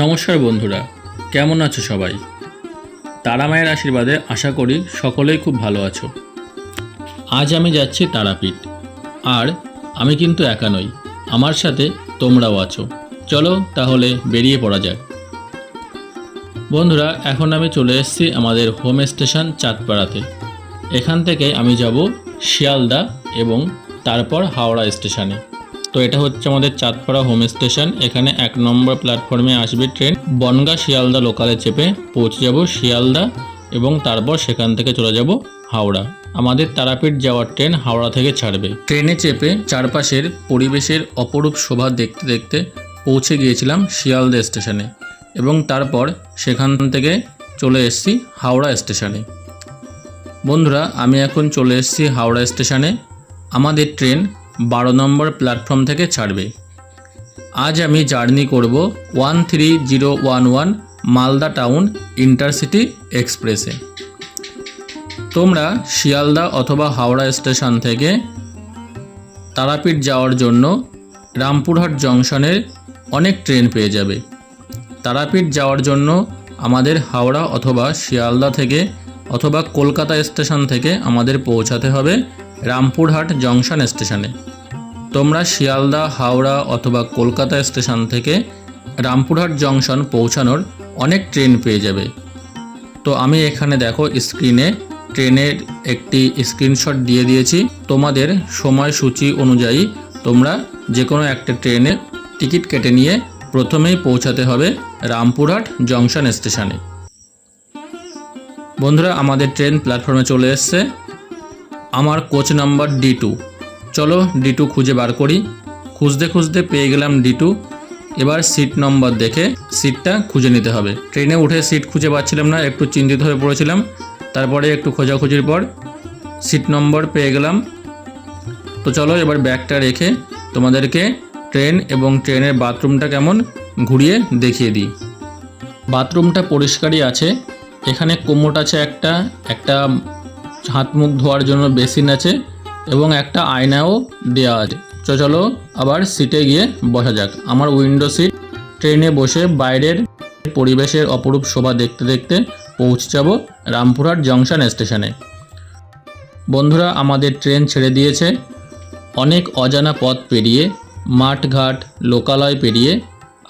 নমস্কার বন্ধুরা, কেমন আছো সবাই? তারা মায়ের আশীর্বাদে আশা করি সকলেই খুব ভালো আছো। আজ আমি যাচ্ছি তারাপীঠ, আর আমি কিন্তু একা নই, আমার সাথে তোমরাও আছো। চলো তাহলে বেরিয়ে পড়া যাক। বন্ধুরা, এখন আমি চলে এসেছি আমাদের হোম স্টেশন চাঁদপাড়াতে। এখান থেকে আমি যাব শিয়ালদা এবং তারপর হাওড়া স্টেশনে। তো এটা হচ্ছে আমাদের চাঁদপাড়া হোম স্টেশন এখানে এক নম্বর প্ল্যাটফর্মে আসবে ট্রেন বনগা শিয়ালদা লোকালে চেপে পৌঁছে যাব শিয়ালদা এবং তারপর সেখান থেকে চলে যাব হাওড়া। আমাদের তারাপীঠ যাওয়ার ট্রেন হাওড়া থেকে ছাড়বে। ট্রেনে চেপে চারপাশের পরিবেশের অপরূপ শোভা দেখতে দেখতে পৌঁছে গিয়েছিলাম শিয়ালদা স্টেশনে এবং তারপর সেখান থেকে চলে এসেছি হাওড়া স্টেশনে বন্ধুরা, আমি এখন চলে এসেছি হাওড়া স্টেশনে আমাদের ট্রেন বারো নম্বর প্ল্যাটফর্ম থেকে ছাড়বে। আজ আমি জার্নি করব one three zero one one Malda town intercity এক্সপ্রেসে তোমরা শিয়ালদা অথবা হাওড়া স্টেশন থেকে তারাপীঠ যাওয়ার জন্য রামপুরহাট জংশনের অনেক ট্রেন পেয়ে যাবে। তারাপীঠ যাওয়ার জন্য আমাদের হাওড়া অথবা শিয়ালদা থেকে অথবা কলকাতা স্টেশন থেকে আমাদের পৌঁছাতে হবে রামপুরহাট জংশন স্টেশনে তোমরা শিয়ালদা, হাওড়া অথবা কলকাতা স্টেশন থেকে রামপুরহাট জংশন পৌঁছানোর অনেক ট্রেন পেয়ে যাবে। তো আমি এখানে দেখো স্ক্রিনে ট্রেনের একটি স্ক্রিনশট দিয়ে দিয়েছি। তোমাদের সময়সূচি অনুযায়ী তোমরা যে কোনো একটা ট্রেনে টিকিট কেটে নিয়ে প্রথমেই পৌঁছাতে হবে রামপুরহাট জংশন স্টেশনে। বন্ধুরা, আমাদের ট্রেন প্ল্যাটফর্মে চলে এসছে। আমার কোচ নাম্বার ডি টু। চলো ডি টু খুঁজে বার করি। খুঁজতে খুঁজতে পেয়ে গেলাম ডি টু এবার সিট নম্বর দেখে সিটটা খুঁজে নিতে হবে। ট্রেনে উঠে সিট খুঁজে পাচ্ছিলাম না, একটু চিন্তিত হয়ে পড়েছিলাম। তারপরে একটু খোঁজাখুঁজির পর সিট নম্বর পেয়ে গেলাম। তো চলো এবার ব্যাগটা রেখে তোমাদেরকে ট্রেন এবং ট্রেনের বাথরুমটা কেমন ঘুরিয়ে দেখিয়ে দিই। বাথরুমটা পরিষ্কারই আছে। এখানে কোমোট আছে একটা একটা হাত মুখ ধোয়ার জন্য বেসিন আছে। এবং একটা আয়নাও দেওয়া আছে। তো চলো আবার সিটে গিয়ে বসা যাক। আমার উইন্ডো সিট ট্রেনে বসে বাইরের পরিবেশের অপরূপ শোভা দেখতে দেখতে পৌঁছে যাব রামপুরহাট জংশন স্টেশনে বন্ধুরা, আমাদের ট্রেন ছেড়ে দিয়েছে। অনেক অজানা পথ পেরিয়ে, মাঠঘাট, লোকালয় পেরিয়ে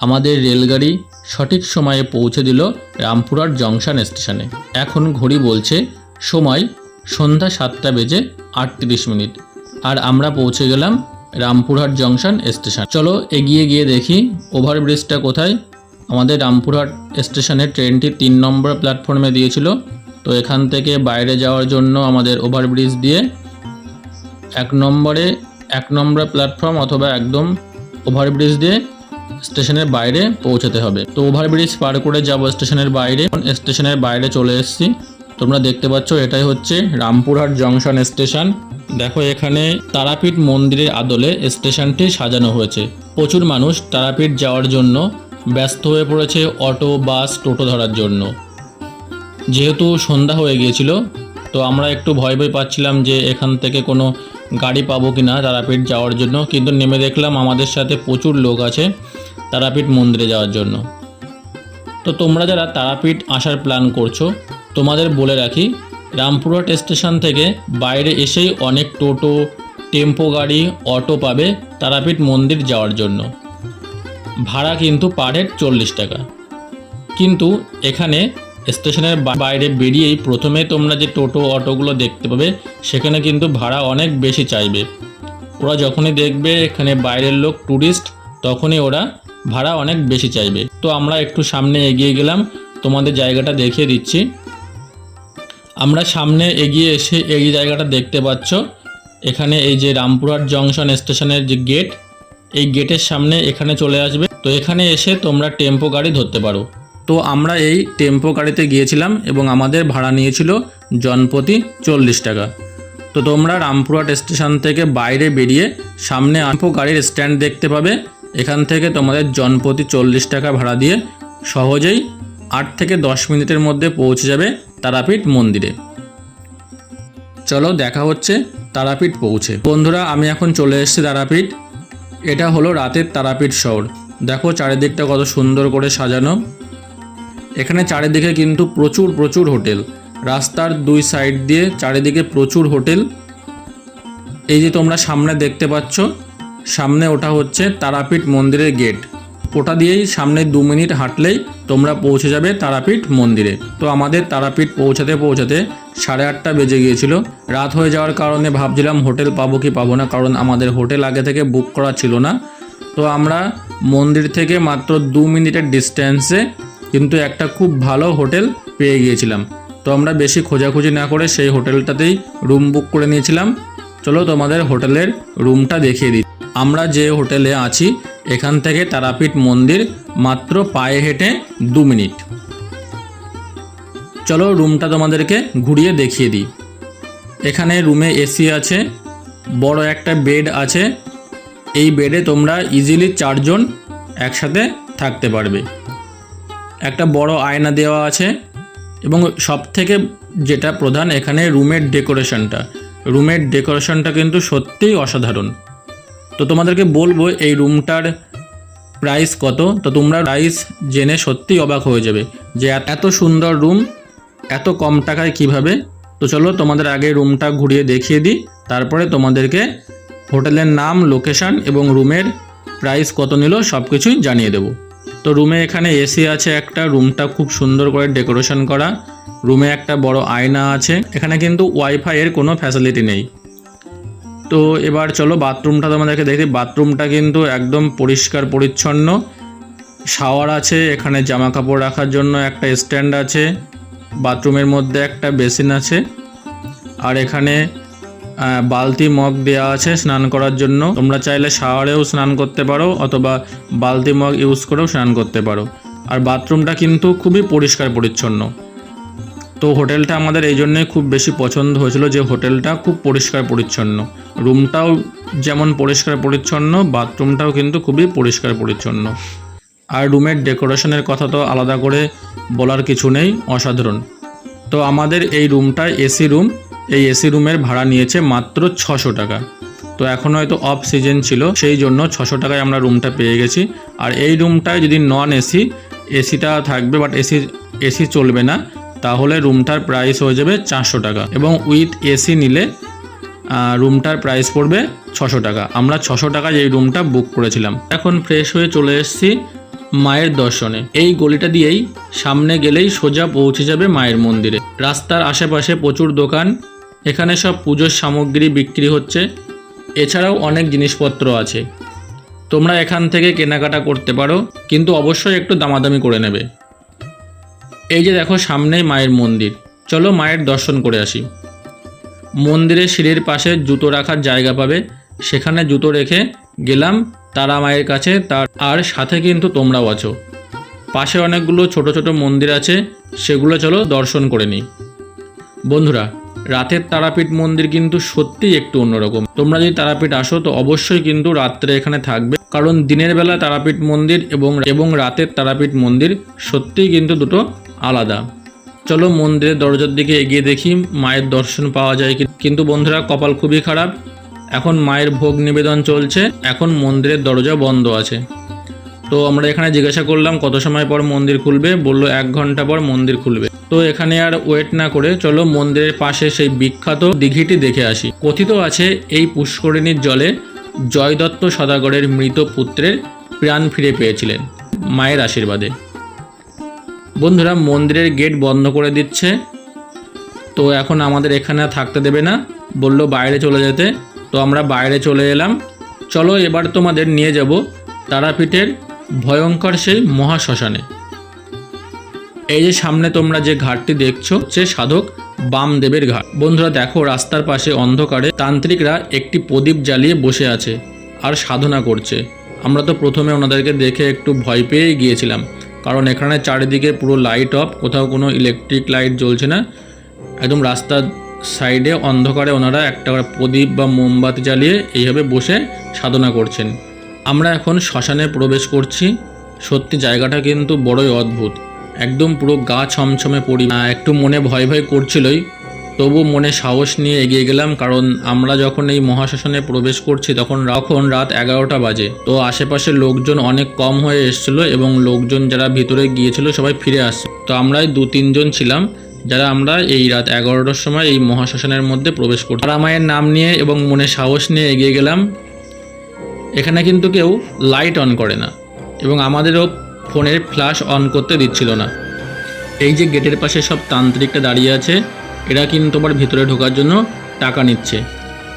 আমাদের রেলগাড়ি সঠিক সময়ে পৌঁছে দিল রামপুরহাট জংশন স্টেশনে এখন ঘড়ি বলছে, সময় সন্ধ্যা সাতটা বেজে আটত্রিশ মিনিট। আর আমরা পৌঁছে গেলাম রামপুরহাট জংশন স্টেশন। চলো এগিয়ে গিয়ে দেখি ওভারব্রিজটা কোথায়। আমাদের রামপুরহাট স্টেশনে ট্রেনটি তিন নম্বর প্ল্যাটফর্মে দিয়েছিল। তো এখান থেকে বাইরে যাওয়ার জন্য আমাদের ওভারব্রিজ দিয়ে এক নম্বরে, এক নম্বর প্ল্যাটফর্ম অথবা একদম ওভারব্রিজ দিয়ে স্টেশনের বাইরে পৌঁছাতে হবে। তো ওভারব্রিজ পার করে যাব স্টেশনের বাইরে। স্টেশনের বাইরে চলে এসেছি। তোমরা দেখতে পাচ্ছ, এটাই হচ্ছে রামপুরহাট জংশন স্টেশন। দেখো এখানে তারাপীঠ মন্দিরের আদলে স্টেশনটি সাজানো হয়েছে। প্রচুর মানুষ তারাপীঠ যাওয়ার জন্য ব্যস্ত হয়ে পড়েছে অটো, বাস, টোটো ধরার জন্য। যেহেতু সন্ধ্যা হয়ে গিয়েছিল, তো আমরা একটু ভয় ভয় পাচ্ছিলাম যে এখান থেকে কোনো গাড়ি পাবো কি না তারাপীঠ যাওয়ার জন্য। কিন্তু নেমে দেখলাম আমাদের সাথে প্রচুর লোক আছে তারাপীঠ মন্দিরে যাওয়ার জন্য। তো তোমরা যারা তারাপীঠ আসার প্ল্যান করছ তোমাদের বলে রাখি, রামপুরহাট স্টেশন থেকে বাইরে এসেই অনেক টোটো, টেম্পো গাড়ি, অটো পাবে তারাপীঠ মন্দির যাওয়ার জন্য। ভাড়া কিন্তু পার হেড চল্লিশ টাকা। কিন্তু এখানে স্টেশনের বাইরে বেরিয়েই প্রথমে তোমরা যে টোটো, অটোগুলো দেখতে পাবে, সেখানে কিন্তু ভাড়া অনেক বেশি চাইবে। ওরা যখনই দেখবে এখানে বাইরের লোক ট্যুরিস্ট তখনই ওরা ভাড়া অনেক বেশি চাইবে। তো আমরা একটু সামনে এগিয়ে গেলাম, তোমাদের জায়গাটা দেখিয়ে দিচ্ছি। আমরা সামনে এগিয়ে এসে এই জায়গাটা দেখতে পাচ্ছ। এখানে এই যে রামপুরহাট জংশন স্টেশনের যে গেট, এই গেটের সামনে এখানে চলে আসবে। তো এখানে এসে তোমরা টেম্পো গাড়ি ধরতে পারো। তো আমরা এই টেম্পো গাড়িতে গিয়েছিলাম এবং আমাদের ভাড়া নিয়েছিল জনপ্রতি চল্লিশ টাকা। তো তোমরা রামপুরহাট স্টেশন থেকে বাইরে বেরিয়ে সামনে টেম্পো গাড়ির স্ট্যান্ড দেখতে পাবে। এখান থেকে তোমাদের জনপ্রতি চল্লিশ টাকা ভাড়া দিয়ে সহজেই আট থেকে দশ মিনিটের মধ্যে পৌঁছে যাবে। তারাপীঠ মন্দিরে। চলো দেখা হচ্ছে তারাপীঠ পৌঁছে। বন্ধুরা, আমি এখন চলে এসেছি তারাপীঠ। এটা হলো রাতের তারাপীঠ শহর। দেখো চারিদিকটা কত সুন্দর করে সাজানো। এখানে চারিদিকে কিন্তু প্রচুর প্রচুর হোটেল। রাস্তার দুই সাইড দিয়ে চারিদিকে প্রচুর হোটেল। এই যে তোমরা সামনে দেখতে পাচ্ছ, সামনে ওটা হচ্ছে তারাপীঠ মন্দিরের গেট। ওটা দিয়েই সামনে দু মিনিট হাঁটলেই তোমরা পৌঁছে যাবে তারাপীঠ মন্দিরে। তো আমাদের তারাপীঠ পৌঁছাতে পৌঁছাতে সাড়ে আটটা বেজে গিয়েছিল। রাত হয়ে যাওয়ার কারণে ভাবছিলাম হোটেল পাবো কি পাবো না, কারণ আমাদের হোটেল আগে থেকে বুক করা ছিল না। তো আমরা মন্দির থেকে মাত্র দু মিনিটের ডিস্টেন্সে কিন্তু একটা খুব ভালো হোটেল পেয়ে গিয়েছিলাম। তো আমরা বেশি খোঁজাখুঁজি না করে সেই হোটেলটাতেই রুম বুক করে নিয়েছিলাম। চলো তোমাদের হোটেলের রুমটা দেখিয়ে দিই। আমরা যে হোটেলে আছি, এখান থেকে তারাপীঠ মন্দির মাত্র পায়ে হেঁটে দু মিনিট। চলো রুমটা তোমাদেরকে ঘুরিয়ে দেখিয়ে দিই। এখানে রুমে এসি আছে, বড় একটা বেড আছে। এই বেডে তোমরা ইজিলি চারজন একসাথে থাকতে পারবে। একটা বড় আয়না দেওয়া আছে এবং সব থেকে যেটা প্রধান এখানে রুমের ডেকোরেশনটা। রুমের ডেকোরেশনটা কিন্তু সত্যিই অসাধারণ। তো তোমাদেরকে বলব, এই রুমটার প্রাইস কত? তো তোমরা প্রাইস জেনে সত্যিই অবাক হয়ে যাবে যে এত- সুন্দর রুম এত কম টাকায় কীভাবে? তো চলো তোমাদের আগে রুমটা ঘুরিয়ে দেখিয়ে দিই, তারপরে তোমাদেরকে হোটেলের নাম লোকেশন এবং রুমের প্রাইস কত নিল সব কিছুই জানিয়ে দেবো। তো রুমে এখানে এসি আছে একটা, রুমটা খুব সুন্দর করে ডেকোরেশন করা, রুমে একটা বড় আয়না আছে, এখানে কিন্তু ওয়াইফাই এর কোনো ফ্যাসিলিটি নেই। তো এবার চলো বাথরুমটা তোমাদেরকে দেখি। বাথরুমটা কিন্তু একদম পরিষ্কার, পরিচ্ছন্ন। শাওয়ার আছে, এখানে জামা কাপড় রাখার জন্য একটা স্ট্যান্ড আছে। বাথরুমের মধ্যে একটা বেসিন আছে। আর এখানে বালতি মগ দেওয়া আছে স্নান করার জন্য। তোমরা চাইলে শাওয়ারেও স্নান করতে পারো, অথবা বালতি মগ ইউজ করেও স্নান করতে পারো। আর বাথরুমটা কিন্তু খুবই পরিষ্কার, পরিচ্ছন্ন। তো হোটেলটা আমাদের এই জন্যই খুব বেশি পছন্দ হয়েছিল যে হোটেলটা খুব পরিষ্কার পরিচ্ছন্ন। রুমটাও যেমন পরিষ্কার পরিচ্ছন্ন, বাথরুমটাও কিন্তু খুবই পরিষ্কার পরিচ্ছন্ন। আর রুমের ডেকোরেশনের কথা তো আলাদা করে বলার কিছু নেই, অসাধারণ। তো আমাদের এই রুমটা এসি রুম, এই এসি রুমের ভাড়া নিয়েছে মাত্র ছশো টাকা। তো এখন হয়তো অফ সিজন ছিল, সেই জন্য ছশো টাকায় আমরা রুমটা পেয়ে গেছি। আর এই রুমটায় যদি নন এসি, এসিটা থাকবে, বাট এসি এসি চলবে না। তাহলে রুমটার প্রাইস হয়ে যাবে চারশো টাকা এবং উইথ এসি নিলে রুমটার প্রাইস পড়বে ছশো টাকা। আমরা ছশো টাকায় এই রুমটা বুক করেছিলাম। এখন ফ্রেশ হয়ে চলে এসেছি মায়ের দর্শনে। এই গলিটা দিয়েই সামনে গেলেই সোজা পৌঁছে যাবে মায়ের মন্দিরে। রাস্তার আশেপাশে প্রচুর দোকান, এখানে সব পুজোর সামগ্রী বিক্রি হচ্ছে। এছাড়াও অনেক জিনিসপত্র আছে। তোমরা এখান থেকে কেনাকাটা করতে পারো, কিন্তু অবশ্যই একটু দামাদামি করে নেবে। এই যে দেখো সামনেই মায়ের মন্দির। চলো মায়ের দর্শন করে আসি। মন্দিরের সিঁড়ির পাশে জুতো রাখার জায়গা পাবে। সেখানে জুতো রেখে গেলাম, তারা মায়ের কাছে, তার আর সাথে কিন্তু তোমরাও আছো। পাশে অনেকগুলো ছোট ছোট মন্দির আছে, সেগুলো চলো দর্শন করে নিই। বন্ধুরা, রাতের তারাপীঠ মন্দির কিন্তু সত্যিই একটু অন্যরকম। তোমরা যদি তারাপীঠ আসো, তো অবশ্যই কিন্তু রাত্রে এখানে থাকবে। কারণ দিনের বেলা তারাপীঠ মন্দির এবং এবং রাতের তারাপীঠ মন্দির সত্যিই কিন্তু দুটো আলাদা। চলো মন্দিরের দরজার দিকে এগিয়ে দেখি, মায়ের দর্শন পাওয়া যায় কিন্তু বন্ধুরা, কপাল খুবই খারাপ। এখন মায়ের ভোগ নিবেদন চলছে, এখন মন্দিরের দরজা বন্ধ আছে। তো আমরা এখানে জিজ্ঞাসা করলাম, কত সময় পর মন্দির খুলবে? বলল, এক ঘণ্টা পর মন্দির খুলবে। তো এখানে আর ওয়েট না করে, চলো মন্দিরের পাশে সেই বিখ্যাত দিঘিটি দেখে আসি। কথিত আছে, এই পুষ্করিণীর জলে জয়দত্ত সদাগরের মৃত পুত্রের প্রাণ ফিরে পেয়েছিলেন, মায়ের আশীর্বাদে। বন্ধুরা, মন্দিরের গেট বন্ধ করে দিচ্ছে। তো এখন আমাদের এখানে থাকতে দেবে না। বলল বাইরে চলে যেতে। তো আমরা বাইরে চলে এলাম। চলো এবার তোমাদের নিয়ে যাব তারাপীঠের ভয়ঙ্কর সেই মহাশ্মশানে। এই যে সামনে তোমরা যে ঘাটটি দেখছ, সে সাধক বামদেবের ঘাট। বন্ধুরা, দেখো রাস্তার পাশে অন্ধকারে তান্ত্রিকরা একটি প্রদীপ জ্বালিয়ে বসে আছে আর সাধনা করছে। আমরা তো প্রথমে ওনাদেরকে দেখে একটু ভয় পেয়েই গিয়েছিলাম। কারণ এখানে চারিদিকে পুরো লাইট অফ কোথাও কোনো ইলেকট্রিক লাইট জ্বলছে না। একদম রাস্তার সাইডে অন্ধকারে ওনারা একটা প্রদীপ বা মোমবাতি জ্বালিয়ে এইভাবে বসে সাধনা করছেন। আমরা এখন শ্মশানে প্রবেশ করছি। সত্যি জায়গাটা কিন্তু বড়ই অদ্ভুত। একদম পুরো গা ছমছমে পড়ি একটু মনে ভয় ভয় করছিলই। তবু মনে সাহস নিয়ে এগিয়ে গেলাম, কারণ আমরা যখন এই মহাশ্মশানে প্রবেশ করছি তখন তখন রাত এগারোটা বাজে। তো আশেপাশের লোকজন অনেক কম হয়ে এসেছিল এবং লোকজন যারা ভিতরে গিয়েছিল সবাই ফিরে আসছে। তো আমরাই দু তিনজন ছিলাম, যারা আমরা এই রাত এগারোটার সময় এই মহাশ্মশানের মধ্যে প্রবেশ করছি তারা মায়ের নাম নিয়ে এবং মনে সাহস নিয়ে এগিয়ে গেলাম। এখানে কিন্তু কেউ লাইট অন করে না এবং আমাদেরও ফোনের ফ্ল্যাশ অন করতে দিচ্ছিল না। এই যে গেটের পাশে সব তান্ত্রিকটা দাঁড়িয়ে আছে এরা কিন্তু আবার ভিতরে ঢোকার জন্য টাকা নিচ্ছে।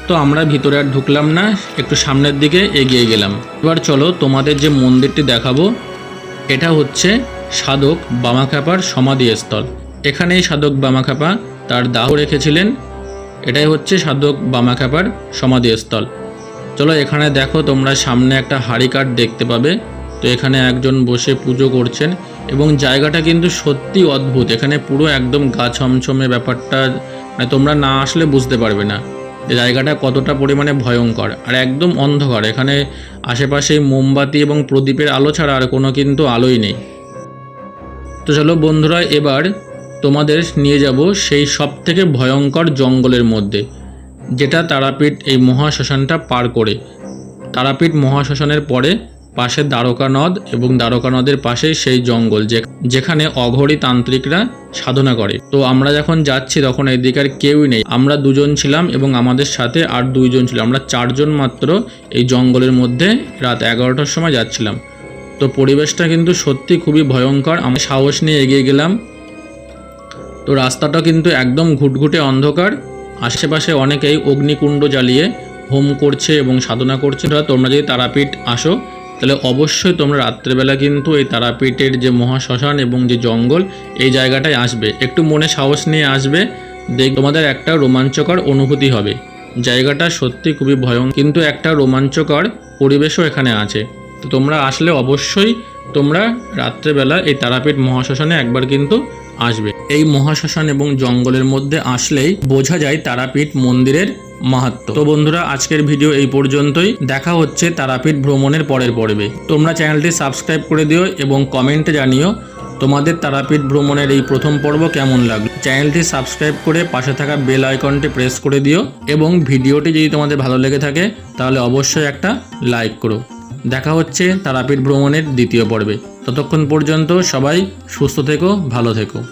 তো আমরা ভিতরে আর ঢুকলাম না, একটু সামনের দিকে এগিয়ে গেলাম। এবার চলো তোমাদের যে মন্দিরটি দেখাবো, এটা হচ্ছে সাধক বামাখ্যাপার সমাধিস্থল। এখানেই সাধক বামাখ্যাপা তার দাহ রেখেছিলেন। এটাই হচ্ছে সাধক বামাখ্যাপার সমাধিস্থল। চলো এখানে দেখো তোমরা সামনে একটা হাড়ি কাঠ দেখতে পাবে। তো এখানে একজন বসে পুজো করছেন। এবং জায়গাটা কিন্তু সত্যি অদ্ভুত। এখানে পুরো একদম গা ছমছমে ব্যাপারটা মানে তোমরা না আসলে বুঝতে পারবে না। জায়গাটা কতটা পরিমাণে ভয়ঙ্কর। আর একদম অন্ধকার। এখানে আশেপাশে মোমবাতি এবং প্রদীপের আলো ছাড়া আর কোনো কিন্তু আলোই নেই। তো চলো বন্ধুরা, এবার তোমাদের নিয়ে যাব সেই সব থেকে ভয়ঙ্কর জঙ্গলের মধ্যে, যেটা তারাপীঠ এই মহাশ্মশানটা পার করে। তারাপীঠ মহাশ্মশানের পরে পাশে দ্বারকা নদ এবং দ্বারকা নদের পাশেই সেই জঙ্গল যেখানে অঘরী তান্ত্রিকরা সাধনা করে। তো আমরা যখন যাচ্ছি তখন এদিকে আর কেউই নেই। আমরা দুজন ছিলাম এবং আমাদের সাথে আর দুইজন ছিল। আমরা চারজন মাত্র এই জঙ্গলের মধ্যে রাত এগারোটার সময় যাচ্ছিলাম। তো পরিবেশটা কিন্তু সত্যি খুবই ভয়ঙ্কর। আমি সাহস নিয়ে এগিয়ে গেলাম। তো রাস্তাটা কিন্তু একদম ঘুটঘুটে অন্ধকার। আশেপাশে অনেকেই অগ্নিকুণ্ড জ্বালিয়ে হোম করছে এবং সাধনা করছে। তোমরা যদি তারাপীঠ আসো তাহলে অবশ্যই তোমরা রাত্রেবেলা কিন্তু এই তারাপীঠের যে মহাশ্মশান এবং যে জঙ্গল, এই জায়গাটায় আসবে। একটু মনে সাহস নিয়ে আসবে, দেখ তোমাদের একটা রোমাঞ্চকর অনুভূতি হবে। জায়গাটা সত্যি খুবই ভয়ঙ্কর কিন্তু একটা রোমাঞ্চকর পরিবেশও এখানে আছে। তো তোমরা আসলে অবশ্যই তোমরা রাত্রেবেলা এই তারাপীঠ মহাশ্মশানে একবার কিন্তু আসবে। এই মহাশ্মশান এবং জঙ্গলের মধ্যে আসলেই বোঝা যায় তারাপীঠ মন্দিরের মাহাত্ম। তো বন্ধুরা, আজকের ভিডিও এই পর্যন্তই। দেখা হচ্ছে তারাপীঠ ভ্রমণের পরের পর্বে। তোমরা চ্যানেলটি সাবস্ক্রাইব করে দিও এবং কমেন্টে জানিও তোমাদের তারাপীঠ ভ্রমণের এই প্রথম পর্ব কেমন লাগল। চ্যানেলটি সাবস্ক্রাইব করে পাশে থাকা বেল আইকনটি প্রেস করে দিও এবং ভিডিওটি যদি তোমাদের ভালো লেগে থাকে, তাহলে অবশ্যই একটা লাইক করো। দেখা হচ্ছে তারাপীঠ ভ্রমণের দ্বিতীয় পর্বে। ততক্ষণ পর্যন্ত সবাই সুস্থ থেকো, ভালো থেকো।